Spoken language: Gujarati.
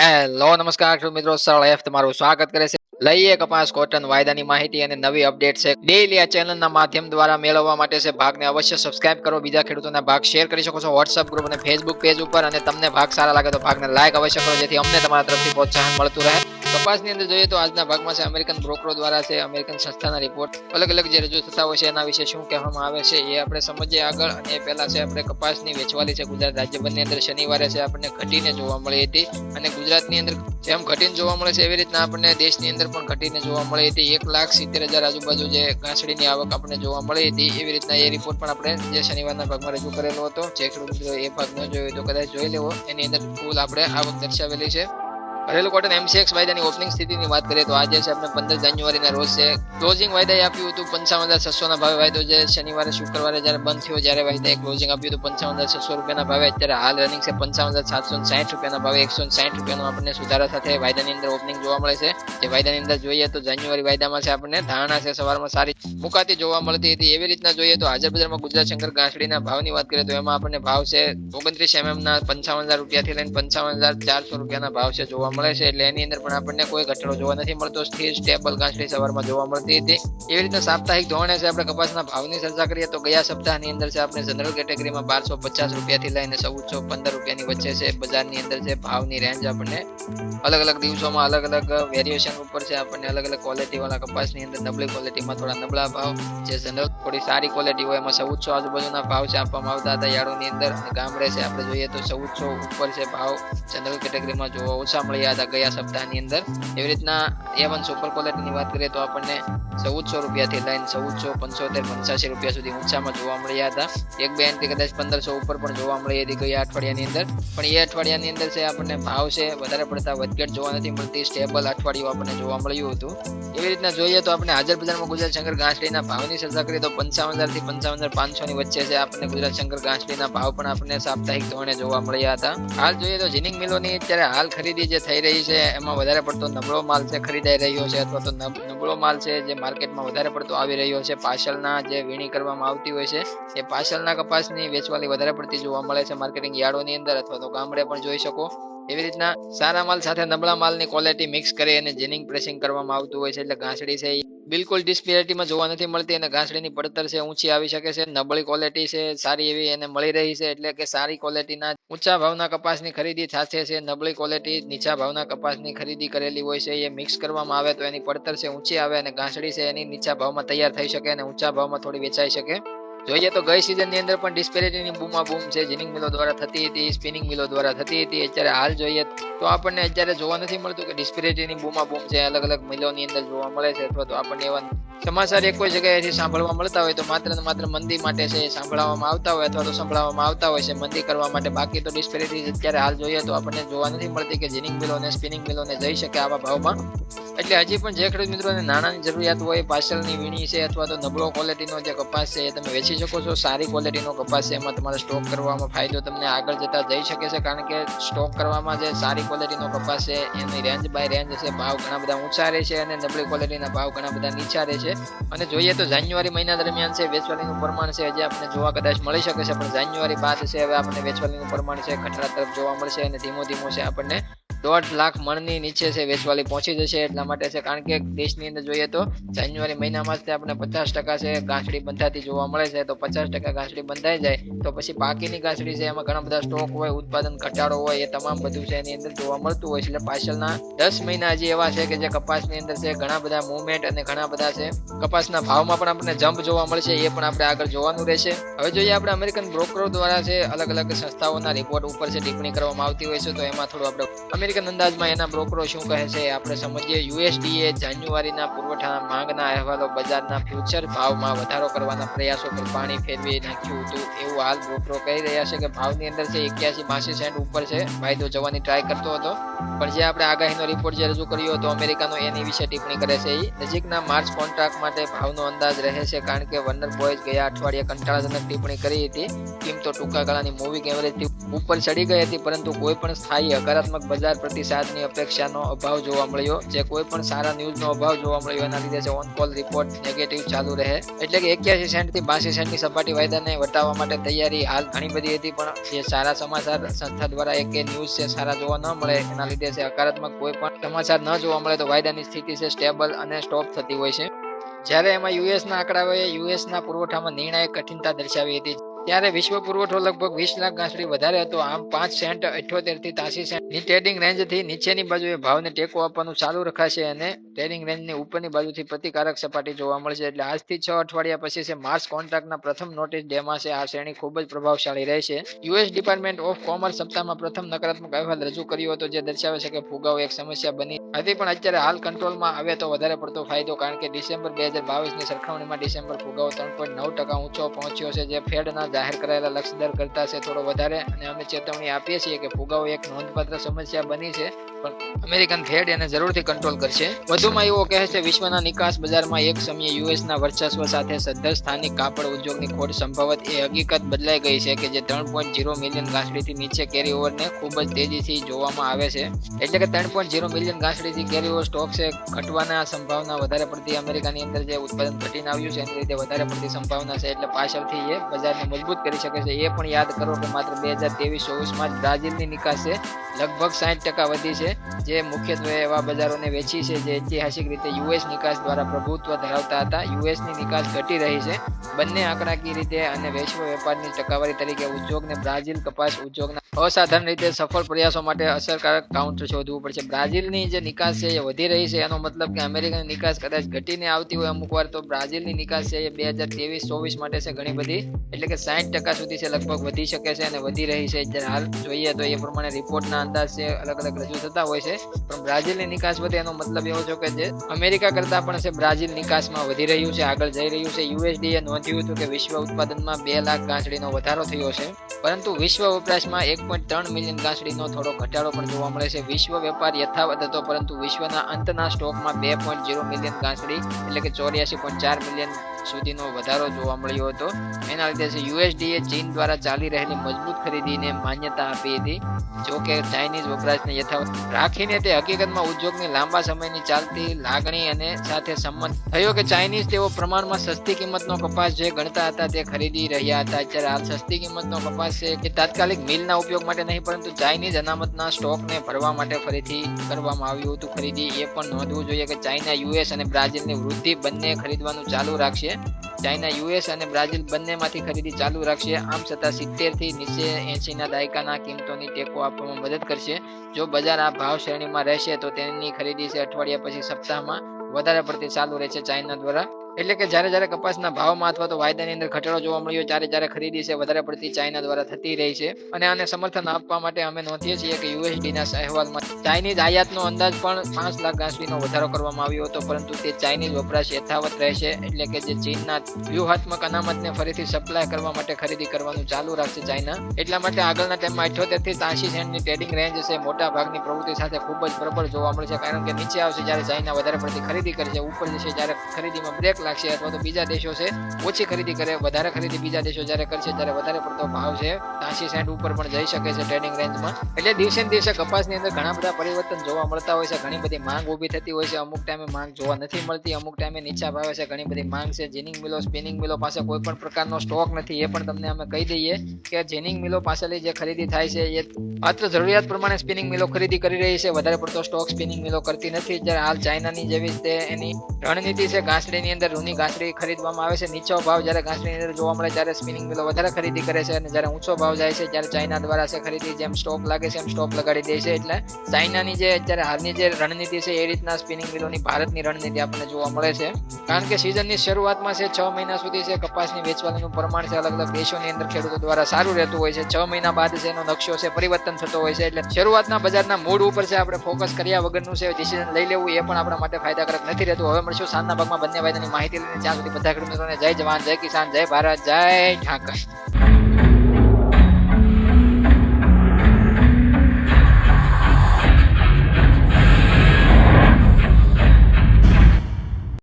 હેલો નમસ્કાર મિત્રો સરળ એફ તમારું સ્વાગત કરે છે. લઈએ કપાસ કોટન વાયદાની માહિતી અને નવી અપડેટ છે. ડેઈલી આ ચેનલના માધ્યમ દ્વારા મેળવવા માટે છે ભાગને અવશ્ય સબસ્ક્રાઇબ કરો. બીજા ખેડૂતોના ભાગ શેર કરી શકો છો વોટ્સઅપ ગ્રુપ અને ફેસબુક પેજ ઉપર અને તમને ભાગ સારા લાગે તો ભાગને લાઈક અવશ્ય કરો જેથી અમને તમારા તરફથી પ્રોત્સાહન મળતું રહે. કપાસની અંદર જોઈએ તો આજના ભાગમાં છે અમેરિકન બ્રોકરો દ્વારા છે અમેરિકન સંસ્થાના રિપોર્ટ અલગ અલગ જે રજૂ થતા હોય છે એના વિશે શું કહેવામાં આવે છે એ આપણે સમજીએ આગળ. અને એ પહેલા છે આપણે કપાસની વેચવાલી છે ગુજરાત રાજ્યભરની અંદર શનિવારે છે આપણને ઘટીને જોવા મળી હતી. અને ગુજરાતની અંદર જેમ ઘટીને જોવા મળે છે એવી રીતના આપણને દેશની અંદર પણ ઘટીને જોવા મળી હતી એક લાખ સિત્તેર હજાર આજુબાજુ જે ઘાસડીની આવક આપણને જોવા મળી હતી એવી રીતના એ રિપોર્ટ પણ આપણે જે શનિવારના ભાગમાં રજૂ કરેલો હતો. જે ખેડૂત એ ભાગ ન જોયો તો કદાચ જોઈ લેવો. એની અંદર કુલ આપણે આવક દર્શાવેલી છે. ઘરેલું કોટન એમસીએક્સ વાયદાની ઓપનિંગ સ્થિતિની વાત કરીએ તો આજે છે આપણે પંદર જાન્યુઆરીના રોજ છે. ક્લોઝિંગ વાયદાએ આપ્યું હતું પંચાવન હજાર છસોના ભાવે વાયદો જે શનિવારે, શુક્રવારે જ્યારે બંધ થયો જ્યારે વાયદાએ ક્લોઝિંગ આપ્યું હતું પંચાવન હજાર છસો રૂપિયાના ભાવે. અત્યારે હાલ રનિંગ છે પંચાવન હજાર સાતસો સાઠ રૂપિયાના ભાવે. એકસો સાઠ રૂપિયાનો આપણને સુધારા સાથે વાયદાની અંદર ઓપનિંગ જોવા મળે છે. જે વાયદાની અંદર જોઈએ તો જાન્યુઆરી વાયદામાં છે આપણને ધારણા છે સવારમાં સારી મુકાતી જોવા મળતી હતી. એવી રીતના જોઈએ તો હાજર બજારમાં ગુજરાત શંકર ગાંસડીના ભાવની વાત કરીએ તો એમાં આપણને ભાવ છે ઓગણત્રીસ એમએમના પંચાવન હજાર રૂપિયાથી લઈને પંચાવન હજાર ચારસો રૂપિયાના ભાવ છે જોવા મળે છે એટલે એની અંદર પણ આપણને કોઈ ઘટાડો જોવા નથી મળતો. સ્થિર સ્ટેબલ ગાંસડી સવારમાં જોવા મળતી હતી. એવી રીતના સાપ્તાહિક ધોરણે છે આપણે કપાસના ભાવની ચર્ચા કરીએ તો ગયા સપ્તાહની અંદર છે આપણે જનરલ કેટેગરીમાં બારસો પચાસ રૂપિયાથી લઈને ચૌદસો પંદર રૂપિયાની વચ્ચે છે. બજારની અંદર છે ભાવની રેન્જ આપણને અલગ અલગ દિવસોમાં અલગ અલગ વેરિએશન ઉપર છે આપણને અલગ અલગ ક્વોલિટી વાળા કપાસની અંદર નબળી ક્વોલિટીમાં થોડા નબળા ભાવ. જે જનરલ થોડી સારી ક્વોલિટી હોય એમાં ચૌદસો આજુબાજુના ભાવ છે આપવામાં આવતા હતા યાર્ડોની અંદર. ગામડે છે આપણે જોઈએ તો ચૌદસો ઉપર છે ભાવ. જનરલ કેટેગરીમાં જોવા ઓછા મળ્યા હતા ગયા સપ્તાહની અંદર. એવી રીતના એ વન સુપર ક્વોલિટીની વાત કરીએ તો આપણને ચૌદસો રૂપિયાથી લઈને ચૌદસો પંચોતેર પંચ્યાસી રૂપિયા સુધી ઊંચામાં જોવા મળ્યા હતા. એક બે એન્ટ્રી કદાચ પંદરસો ઉપર પણ જોવા મળી હતી ગયા અઠવાડિયાની અંદર. પણ એ અઠવાડિયાની અંદર છે આપણને ભાવ છે વધારે પડતા વધઘટ જોવા નથી મળતી. સ્ટેબલ અઠવાડિયું આપણને જોવા મળ્યું હતું. એવી રીતના જોઈએ તો આપણે હાજર બજારમાં ગુજરાત શંકર ઘાસડીના ભાવની ચર્ચા કરીએ તો પંચાવન હજારથી પંચાવન હજાર પાંચસો ની વચ્ચે છે આપણને ગુજરાત શંકર ઘાસડીના ભાવ પણ આપણને સાપ્તાહિક ધોરણે જોવા મળ્યા હતા. હાલ જોઈએ તો જીનિંગ મિલોની અત્યારે હાલ ખરીદી જે થઈ રહી છે, એમાં વધારે પડતો નબળો માલ છે ખરીદાઈ રહ્યો છે અથવા તો નબળો માલ છે જે માર્કેટમાં વધારે પડતો આવી રહ્યો છે. પાછળના જે વીણી કરવામાં આવતી હોય છે, એ પાછળના કપાસની વેચવાલી વધારે પડતી જોવા મળે છે. માર્કેટિંગ યાર્ડોની અંદર અથવા તો ગામડે પણ જોઈ શકો. એવી રીતના સારા માલ સાથે નબળા માલની ક્વોલિટી મિક્સ કરી અને જીનિંગ પ્રેસિંગ કરવામાં આવતું હોય છે. એટલે ઘાસડી છે બિલકુલ ડિસ્પેરિટીમાં જોવા નથી મળતી અને ઘાસડીની પડતર છે, ઊંચી આવી શકે છે, નબળી ક્વોલિટી છે, સારી એવી એને મળી રહી છે, એટલે કે સારી ક્વોલિટીના ઊંચા ભાવના કપાસની ખરીદી થશે છે, નબળી ક્વોલિટી નીચા ભાવના કપાસની ખરીદી કરેલી હોય છે, એ મિક્સ કરવામાં આવે તો એની પડતર છે, ઊંચી આવે અને ઘાસડી છે, એની નીચા ભાવમાં તૈયાર થઈ શકે અને ઊંચા ભાવમાં થોડી વેચાઈ શકે. જોઈએ તો ગઈ સિઝનની અંદર પણ ડિસ્પેરિટીની બૂમા બૂમ છે. જીનિંગ મિલો દ્વારા થતી હતી સ્પિનિંગ મિલો દ્વારા થતી હતી. અત્યારે હાલ જોઈએ તો આપણને અત્યારે જોવા નથી મળતું કે ડિસ્પેરિટીની બૂમા બૂમ છે. અલગ અલગ મિલોની અંદર જોવા મળે છે અથવા તો આપણને એવા સમાચાર એક કોઈ જગ્યાએથી સાંભળવા મળતા હોય તો માત્ર ને માત્ર મંદી માટે છે સાંભળવામાં આવતા હોય અથવા તો સંભળાવવામાં આવતા હોય છે. મંદી કરવા માટે બાકી તો ડિસ્પેરિટી અત્યારે હાલ જોઈએ તો આપણને જોવા નથી મળતી કે જીનિંગ મિલો અને સ્પિનિંગ મિલોને જઈ શકે આવા ભાવમાં. એટલે હજી પણ જે ખેડૂત મિત્રોને નાણાંની જરૂરિયાત હોય પાર્સલની વીણી છે અથવા તો નબળો ક્વોલિટીનો જે કપાસ છે એ તમે વેચી શકો છો. સારી ક્વોલિટીનો કપાસ છે, એમાં તમારે સ્ટોક કરવામાં ફાયદો તમને આગળ જતા જઈ શકે છે, કારણ કે સ્ટોક કરવામાં જે સારી ક્વોલિટીનો કપાસ છે, એની રેન્જ બાય રેન્જ છે, ભાવ ઘણા બધા ઊંચા રહે છે અને નબળી ક્વોલિટીના ભાવ ઘણા બધા નીચા રહે છે. અને જોઈએ તો જાન્યુઆરી મહિના દરમિયાન છે, વેચવાલીનું પ્રમાણ છે, હજી આપણે જોવા કદાચ મળી શકે છે, પણ જાન્યુઆરી બાદ છે, હવે આપણને વેચવાલીનું પ્રમાણ છે ઘટાડા તરફ જોવા મળશે અને ધીમો ધીમો છે આપણને દોઢ લાખ મણની નીચે છે વેચવાલી પહોંચી જશે એટલા માટે છે કારણ કે દેશની અંદર જોઈએ તો જાન્યુઆરી મહિનામાં જ આપણે પચાસ ટકા છે ગાંસડી બંધાતી જોવા મળે છે તો પચાસ ટકા ગાંસડી બંધાઈ જાય તો પછી બાકીની ગાંસડી છે એમાં ઘણા બધા સ્ટોક હોય, ઉત્પાદન ઘટાડો હોય એ તમામ બધું છે એની અંદર જોવા મળતું હોય છે. એટલે પાછળના દસ મહિના હજી એવા છે કે જે કપાસની અંદર છે ઘણા બધા મુવમેન્ટ અને ઘણા બધા છે કપાસના ભાવમાં પણ આપણને જમ્પ જોવા મળશે એ પણ આપણે આગળ જોવાનું રહેશે. હવે જોઈએ આપણે અમેરિકન બ્રોકરો દ્વારા છે અલગ અલગ સંસ્થાઓના રિપોર્ટ ઉપર છે ટિપ્પણી કરવામાં આવતી હોય છે તો એમાં થોડું આપણે અમેરિકન અંદાજમાં એના બ્રોકરો શું કહે છે? આપણે સમજીએ, યુએસડીએ જાન્યુઆરીના પુરવઠાના માંગના અહેવાલો બજારના ફ્યુચર ભાવમાં વધારો કરવાના પ્રયાસો પર પાણી ફેરવી નાખ્યું હતું. એવું હાલ બ્રોકરો કહી રહ્યા છે કે ભાવની અંદર છે એક્યાસી બાસી સેન્ટ ઉપર છે. વાયદો જવાની ટ્રાય કરતો હતો. પણ જે આપણે આગાહીનો રિપોર્ટ જે રજૂ કર્યો હતો અમેરિકાનો, એની વિશે ટિપ્પણી કરે છે એ નજીકના માર્ચ કોન્ટ્રાક્ટ માટે ભાવનો અંદાજ રહે છે કારણ કે વર્નર બોયઝ ગયા અઠવાડિયે કંટાળાજનક ટિપ્પણી કરી હતી. કિંમતો ટૂંકા ગાળાની મૂવિંગ એવરેજથી ઉપર ચડી ગઈ હતી, પરંતુ કોઈ પણ સ્થાયી હકારાત્મક બજાર પ્રતિસાદની અપેક્ષાનો અભાવ જોવા મળ્યો. જે કોઈ પણ સારા ન્યૂઝનો અભાવ જોવા મળ્યો, એના લીધે છે ઓન રિપોર્ટ નેગેટિવ ચાલુ રહે. એટલે કે એક્યાસી સેન્ટથી બાસી સેન્ટની સપાટી વાયદાને વટાવવા માટે તૈયારી હાલ ઘણી બધી હતી, પણ જે સારા સમાચાર સંસ્થા દ્વારા એક ન્યૂઝ છે, સારા જોવા ન મળે, એના લીધે છે હકારાત્મક કોઈ પણ સમાચાર ન જોવા મળે, તો વાયદાની સ્થિતિ છે સ્ટેબલ અને સ્ટોપ થતી હોય છે. જ્યારે એમાં યુએસના આંકડાઓએ યુએસના પુરવઠામાં નિર્ણાયક કઠિનતા દર્શાવી હતી. ત્યારે વિશ્વ પુરવઠો લગભગ વીસ લાખ ગાંસડી વધારે હતો. આમ પાંચ સેન્ટ, અઠ્યોતેરથી ત્યાસી સેન્ટની ટ્રેડિંગ રેન્જથી નીચેની બાજુએ ભાવને ટેકો આપવાનું ચાલુ રખાશે અને ટ્રેડિંગ રેન્જની ઉપરની બાજુથી પ્રતિકારક સપાટી જોવા મળશે. એટલે આજથી છ અઠવાડિયા પછી છે માર્ચ કોન્ટ્રાક્ટના પ્રથમ નોટિસ ડેમાં આ શ્રેણી ખૂબ જ પ્રભાવશાળી રહેશે. યુએસ ડિપાર્ટમેન્ટ ઓફ કોમર્સ સપ્તાહમાં પ્રથમ નકારાત્મક અહેવાલ રજૂ કર્યો હતો, જે દર્શાવે છે કે ફુગાવો એક સમસ્યા બની. હતી પણ અત્યારે હાલ કંટ્રોલમાં આવે તો વધારે પડતો ફાયદો, કારણ કે ડિસેમ્બર બે હજાર બાવીસની સરખામણીમાં ડિસેમ્બર ફુગાવો ત્રણ પોઈન્ટ નવ ટકા ઊંચો પહોંચ્યો છે, જે ફેડના જાહેર કરાયેલા લક્ષ્ય દર કરતા છે થોડો વધારે અને અમે ચેતવણી આપીએ છીએ કે ફુગાવો એક નોંધપાત્ર સમસ્યા બની છે, પણ અમેરિકન ફેડ એને જરૂરથી કંટ્રોલ કરશે. વધુમાં એવો કહે છે, વિશ્વના નિકાસ બજારમાં એક સમયે યુએસના વર્ચસ્વ સાથે સદ્ધર સ્થાનિક કાપડ ઉદ્યોગની ખોટ સંભવત એ હકીકત બદલાઈ ગઈ છે કે જે ત્રણ પોઈન્ટ ઝીરો મિલિયન ઘાસડીથી નીચે કેરી ઓવરને ખૂબ જ તેજીથી જોવામાં આવે છે. એટલે કે ત્રણ પોઈન્ટ જીરો મિલિયન ઘાસડીથી કેરી ઓવર સ્ટોક ઘટવાના સંભાવના વધારે પડતી અમેરિકાની અંદર જે ઉત્પાદન ઘટીને આવ્યું છે, એની રીતે વધારે પડતી સંભાવના છે. એટલે પાછળથી એ બજારને મજબૂત કરી શકે છે. એ પણ યાદ કરો કે માત્ર બે હજાર ત્રેવીસ, ચોવીસમાં બ્રાઝિલની નિકાસે લગભગ સાઠ ટકા વધી છે. જે મુખ્યત્વે એવા બજારોને વેચી છે જે ઐતિહાસિક રીતે યુએસ નિકાસ દ્વારા પ્રભુત્વ ધરાવતા હતા. યુએસની નિકાસ ઘટી રહી છે. બંને આંકડાકીય રીતે અને વૈશ્વ વેપારની ટકાવારી તરીકે ઉદ્યોગને બ્રાઝિલ કપાસ ઉદ્યોગના અસાધારણ રીતે સફળ પ્રયાસો માટે અસરકારક કાઉન્ટર શોધવું પડશે. બ્રાઝિલની જે નિકાસ છે એ વધી રહી છે. એનો મતલબ કે અમેરિકાની નિકાસ કદાચ ઘટીને આવતી હોય અમુક વાર, તો બ્રાઝિલની નિકાસ છે એ બે હજાર ત્રેવીસ, ચોવીસ માટે છે ઘણી બધી. એટલે કે સાઠ ટકા સુધી છે, લગભગ વધી શકે છે અને વધી રહી છે જ્યારે હાલ. જોઈએ તો એ પ્રમાણે રિપોર્ટના અંદાજ છે અલગ અલગ રજૂ થતા હોય છે. પણ બ્રાઝિલની નિકાસ વધે એનો મતલબ એવો છે કે જે અમેરિકા કરતાં પણ છે, બ્રાઝિલ નિકાસમાં વધી રહ્યું છે, આગળ જઈ રહ્યું છે. યુએસડીએ નોંધ્યું હતું કે વિશ્વ ઉત્પાદનમાં બે લાખ ગાંસડીનો વધારો થયો છે. પરંતુ વિશ્વ વપરાશમાં એક પોઈન્ટ ત્રણ મિલિયન ગાંસડીનો થોડો ઘટાડો પણ જોવા મળે છે. વિશ્વ વેપાર યથાવત હતો, પરંતુ વિશ્વના અંતના સ્ટોકમાં બે પોઈન્ટ મિલિયન ગાંસડી, એટલે કે ચોર્યાસી પોઈન્ટ ચાર મિલિયન સુધીનો વધારો જોવા મળ્યો હતો. એના લીધે છે યુએસડી ચીન દ્વારા ચાલી રહેલી મજબૂત ખરીદીને માન્યતા આપી હતી. જો ચાઇનીઝ વપરાશને યથાવત રાખીને તે હકીકતમાં ઉદ્યોગની લાંબા સમયની ચાલતી લાગણી અને સાથે સંમત થયો કે ચાઇનીઝ તેઓ પ્રમાણમાં સસ્તી કિંમતનો કપાસ જે ગણતા હતા તે ખરીદી રહ્યા હતા. અત્યારે હાલ સસ્તી કિંમતનો કપાસ છે કે તાત્કાલિક મિલના ઉપયોગ માટે નહીં, પરંતુ ચાઇનીઝ અનામતના સ્ટોકને ભરવા માટે ફરીથી કરવામાં આવ્યું હતું. ખરીદી એ પણ નોંધવું જોઈએ કે ચાઇના, યુએસ અને બ્રાઝિલની વૃદ્ધિ બંને ખરીદવાનું ચાલુ રાખશે. ચાઇના, યુએસ અને બ્રાઝિલ બંનેમાંથી ખરીદી ચાલુ રાખશે. આમ છતાં સિત્તેરથી નીચે એંશીના દાયકાના કિંમતોની ટેકો આપવામાં મદદ કરશે. જો બજાર આ ભાવ શ્રેણીમાં રહેશે, તો તેની ખરીદી છે અઠવાડિયા પછી સપ્તાહમાં વધારે પડતી ચાલુ રહેશે. ચાઇના દ્વારા એટલે કે જ્યારે જ્યારે કપાસના ભાવમાં અથવા તો વાયદાની અંદર ઘટાડો જોવા મળ્યો, ત્યારે જ્યારે ખરીદી છે, વધારે પડતી ચાઇના દ્વારા થતી રહી છે. અને આને સમર્થન આપવા માટે અમે નોંધીએ છીએ કે યુએસડીના અહેવાલમાં ચાઇનીઝ આયાતનો અંદાજ પણ પાંચ લાખ ગાંસડીનો વધારો કરવામાં આવ્યો હતો, પરંતુ તે ચાઇનીઝ વપરાશ યથાવત રહેશે, એટલે કે જે ચીનના વ્યૂહાત્મક અનામતને ફરીથી સપ્લાય કરવા માટે ખરીદી કરવાનું ચાલુ રાખશે ચાઇના. એટલા માટે આગળના ટાઈમમાં અઠ્યોતેરથી ત્યાસી સેન્ટની ટ્રેડિંગ રેન્જ છે મોટા ભાગની પ્રવૃત્તિ સાથે ખૂબ જ પ્રબળ જોવા મળશે કારણ કે નીચે આવશે જ્યારે ચાઇના વધારે પડતી ખરીદી કરશે, ઉપર જશે જ્યારે ખરીદીમાં બ્રેક લાગશે અથવા તો બીજા દેશો છે, ઓછી ખરીદી કરે, વધારે ખરીદી બીજા દેશો જ્યારે કરશે ત્યારે વધારે પડતો ભાવ છે. ત્યાસી સેન્ટ ઉપર પણ જઈ શકે છે ટ્રેડિંગ રેન્જમાં એટલે દિવસે દિવસે કપાસની અંદર ઘણા બધા પરિવર્તન જોવા મળતા હોય છે. ઘણી બધી માંગ ઊભી થતી હોય છે. અમુક ટાઈમે માંગ જોવા નથી મળતી. અમુક ટાઈમે નીચા ભાવે છે. ઘણી બધી માંગ છે. જીનિંગ મિલો, સ્પિનિંગ મિલો પાસે કોઈ પણ પ્રકારનો સ્ટોક નથી. એ પણ તમને અમે કહી દઈએ કે જીનિંગ મિલો પાસેથી જે ખરીદી થાય છે, એ માત્ર જરૂરિયાત પ્રમાણે સ્પિનિંગ મિલો ખરીદી કરી રહી છે. વધારે પડતો સ્ટોક સ્પિનિંગ મિલો કરતી નથી. જ્યારે હાલ ચાઇનાની જેવી રીતે એની રણનીતિ છે, ઘાસડીની અંદર રૂની ઘાસડી ખરીદવામાં આવે છે. નીચો ભાવ જ્યારે ઘાસડીની અંદર જોવા મળે ત્યારે સ્પિનિંગ મિલો વધારે ખરીદી કરે છે અને જ્યારે ઊંચો ભાવ જાય છે ત્યારે ચાઇના દ્વારા છે ખરીદી જેમ સ્ટોપ લાગે છે એમ સ્ટોપ લગાડી દે છે. એટલે ચાઇનાની જે અત્યારે હાલની જે રણનીતિ છે એ રીતના સ્પિનિંગ મિલોની ભારતની રણનીતિ આપણને જોવા મળે છે. કારણ કે સિઝનની શરૂઆતમાં છે છ મહિના સુધી છે કપાસની વેચવાનું પ્રમાણ છે અલગ અલગ દેશોની અંદર ખેડૂતો દ્વારા સારું રહેતું હોય છે. છ મહિના બાદ છે એનો નકશો છે પરિવર્તન થતો હોય છે. એટલે શરૂઆતના બજારના મૂડ ઉપર છે આપણે ફોકસ કર્યા વગરનું છે ડિસિઝન લઈ લેવું એ પણ આપણા માટે ફાયદાકારક નથી રહેતું. હવે મળશું સાંજના ભાગમાં. બંને વાયદાની માહિતી લઈને ત્યાં સુધી બધા ખેડૂત જય જવાન જય કિસાન જય ભારત જય ઠાકર